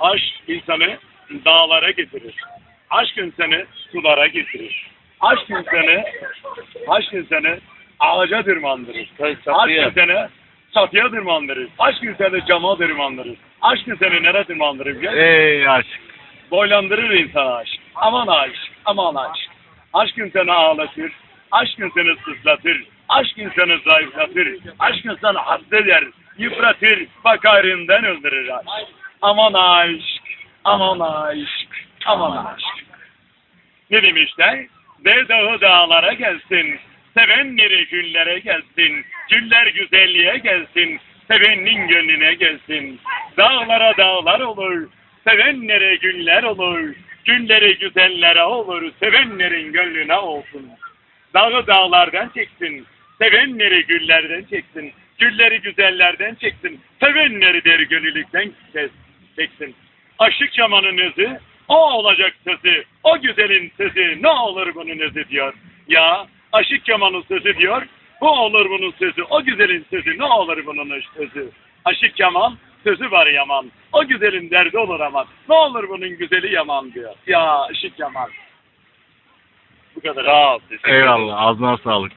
Aşk insanı dağlara getirir. Aşk insanı sulara getirir. Aşk insanı, aşk insanı ağaca tırmandırır. Aşk insanı çatıya tırmandırır. Aşk insanı cama tırmandırır. Aşk insanı nereye tırmandırır biliyor musun? Ey aşk. Boylandırır insanı aşk. Aman aşk, aman aşk. Aşk insanı ağlatır. Aşk insanı sızlatır. Aşk insanı zayıflatır. Aşk insanı hasteder, yıpratır. Bakarından öldürür aşk. Aman aşk, aman aşk, aman aşk. Ne demişler? Ve dağı dağlara gelsin. Sevenleri güllere gelsin. Güller güzelliğe gelsin. Sevenin gönlüne gelsin. Dağlara dağlar olur. Sevenlere güller olur. Günleri güzellere olur. Sevenlerin gönlüne olsun. Dağı dağlardan çeksin. Sevenleri güllerden çeksin. Gülleri güzellerden çeksin. Sevenleri deri gönüllükten kes- çeksin. Aşık yamanın özü, o olacak sözü, o güzelin sözü, ne olur bunun özü diyor. Ya aşık yamanın sözü diyor, bu olur bunun sözü, o güzelin sözü, ne olur bunun sözü. Aşık yaman, sözü var yaman, o güzelin derdi olur aman, ne olur bunun güzeli yaman diyor. Ya aşık yaman. Bu kadar. Sağ ol. Eyvallah. Ağzına sağlık.